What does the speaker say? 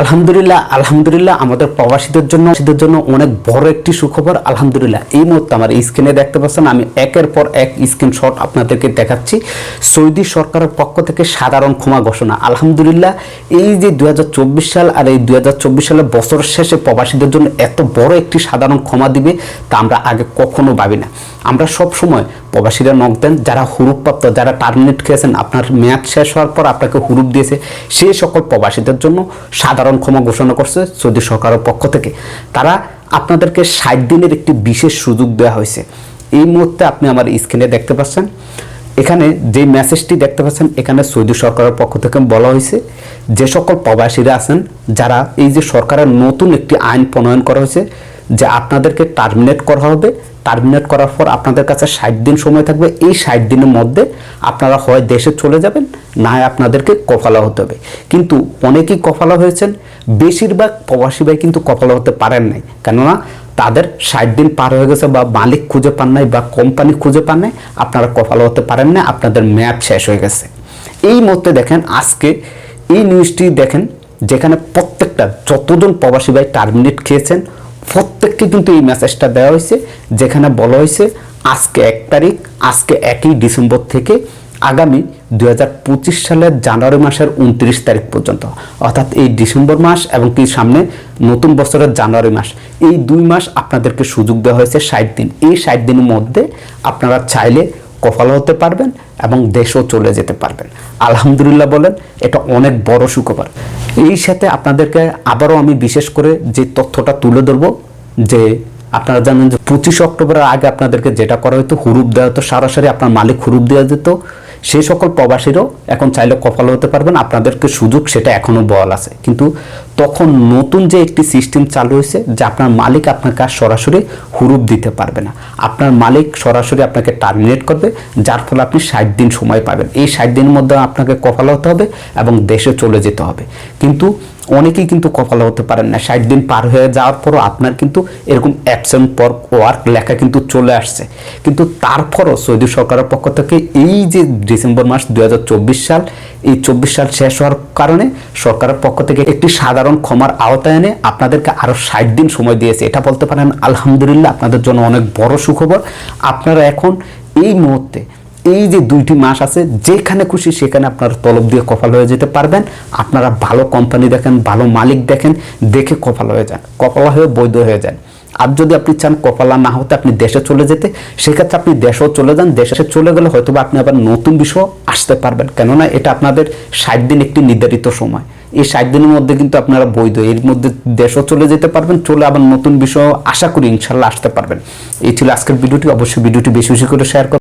আলহামদুলিল্লাহ আলহামদুলিল্লাহ, আমাদের প্রবাসীদের জন্য প্রবাসীদের জন্য অনেক বড় একটি সুখবর, আলহামদুলিল্লাহ। এই মুহূর্তে আমার স্ক্রিনে দেখতে পাচ্ছেন, আমি একের পর এক স্ক্রিনশট আপনাদেরকে দেখাচ্ছি। সৌদি সরকারের পক্ষ থেকে সাধারণ ক্ষমা ঘোষণা। আলহামদুলিল্লাহ, এই যে দু হাজার চব্বিশ সাল আর এই দু হাজার চব্বিশ সালের বছরের শেষে প্রবাসীদের জন্য এত বড় একটি সাধারণ ক্ষমা দিবে, তা আমরা আগে কখনো ভাবি না। আমরা সব সময় প্রবাসীরা নক দেন, যারা হুরুপপ্রাপ্ত, যারা টার্মিনেট খেয়েছেন, আপনার মেয়াদ শেষ হওয়ার পর আপনাকে হুরুপ দিয়েছে সেই সকল প্রবাসীদের জন্য সাধারণ ক্ষমা ঘোষণা করছে সৌদি সরকারের পক্ষ থেকে। তারা আপনাদেরকে ষাট দিনের একটি বিশেষ সুযোগ দেওয়া হয়েছে। এই মুহূর্তে আপনি আমার স্ক্রিনে দেখতে পাচ্ছেন। এখানে যে মেসেজটি দেখতে পাচ্ছেন, এখানে সৌদি সরকারের পক্ষ থেকে বলা হয়েছে, যে সকল প্রবাসীরা আছেন, যারা এই যে সরকারের নতুন একটি আইন প্রণয়ন করা হয়েছে যে আপনাদেরকে টার্মিনেট করা হবে। টার্মিনেট করার পর আপনাদের কাছে ষাট দিন সময় থাকবে। এই ষাট দিনের মধ্যে আপনারা হয় দেশে চলে যাবেন, না আপনাদেরকে কফালা হতে হবে। কিন্তু অনেকেই কফালা হয়েছেন। বেশিরভাগ প্রবাসী ভাই কিন্তু কফালা হতে পারেন নাই। কেননা তাদের ষাট দিন পার হয়ে গেছে বা মালিক খুঁজে পান নাই বা কোম্পানি খুঁজে পান নাই। আপনারা কফালা হতে পারেন না আপনাদের মেয়াদ শেষ হয়ে গেছে। এই মুহূর্তে দেখেন, আজকে এই নিউজটি দেখেন, যেখানে প্রত্যেকটা যতজন প্রবাসী ভাই টার্মিনেট খেয়েছেন প্রত্যেককে কিন্তু এই মেসেজটা দেওয়া হয়েছে, যেখানে বলা হয়েছে, আজকে এক তারিখ, আজকে একই ডিসেম্বর থেকে আগামী দু হাজার পঁচিশ সালের জানুয়ারি মাসের উনত্রিশ তারিখ পর্যন্ত। অর্থাৎ এই ডিসেম্বর মাস এবং কি সামনে নতুন বছরের জানুয়ারি মাস। এই দুই মাস আপনাদেরকে সুযোগ দেওয়া হয়েছে ষাট দিন। এই ষাট দিনের মধ্যে আপনারা চাইলে কফল হতে পারবেন এবং দেশও চলে যেতে পারবেন। আলহামদুলিল্লাহ বলেন, এটা অনেক বড় সুখবর। এই সাথে আপনাদেরকে আবারও আমি বিশেষ করে যে তথ্যটা তুলে ধরবো, যে আপনারা জানেন যে পঁচিশ অক্টোবরের আগে আপনাদেরকে যেটা করা হতো, হুরুপ দেওয়া হতো, সরাসরি আপনার মালিক হুরুপ দেওয়া যেত সেই সকল প্রবাসীরও এখন চাইলে কপাল হতে পারবেন। আপনাদেরকে সুযোগ সেটা এখনও বল আছে। কিন্তু তখন নতুন যে একটি সিস্টেম চালু হয়েছে, যে আপনার মালিক আপনার কাজ সরাসরি হুরুপ দিতে পারবে না। আপনার মালিক সরাসরি আপনাকে টার্মিনেট করবে, যার ফলে আপনি ষাট দিন সময় পাবেন। এই ষাট দিনের মধ্যে আপনাকে কপাল হতে হবে এবং দেশে চলে যেতে হবে। কিন্তু অনেকেই কিন্তু কপালা হতে পারেন না। ষাট দিন পার হয়ে যাওয়ার পরও আপনার কিন্তু এরকম অ্যাবসেন্ট পর ওয়ার্ক লেখা কিন্তু চলে আসছে। কিন্তু তারপরও সৌদি সরকারের পক্ষ থেকে এই যে ডিসেম্বর মাস দু হাজার চব্বিশ সাল, এই চব্বিশ সাল শেষ হওয়ার কারণে সরকারের পক্ষ থেকে একটি সাধারণ ক্ষমার আওতায় এনে আপনাদেরকে আরও ষাট দিন সময় দিয়েছে। এটা বলতে পারেন, আলহামদুলিল্লাহ আপনাদের জন্য অনেক বড় সুখবর। আপনারা এখন এই মুহূর্তে এই যে দুইটি মাস আছে, যেখানে খুশি সেখানে আপনারা তলব দিয়ে কপাল হয়ে যেতে পারবেন। আপনারা ভালো কোম্পানি দেখেন, ভালো মালিক দেখেন, দেখে কপাল হয়ে যান, কপালা হয়ে বৈধ হয়ে যান। আর যদি আপনি চান কপালা না হতে আপনি দেশে চলে যেতে, সেক্ষেত্রে আপনি দেশেও চলে যান। দেশে চলে গেলে হয়তো আপনি আবার নতুন বিষয় আসতে পারবেন। কেননা এটা আপনাদের ষাট দিন একটি নির্ধারিত সময়। এই ষাট দিনের মধ্যে কিন্তু আপনারা বৈধ। এর মধ্যে দেশও চলে যেতে পারবেন, চলে আবার নতুন বিষয় আশা করি ইনশাল্লাহ আসতে পারবেন। এই ছিল আজকের ভিডিওটি। অবশ্যই ভিডিওটি বেশি বেশি করে শেয়ার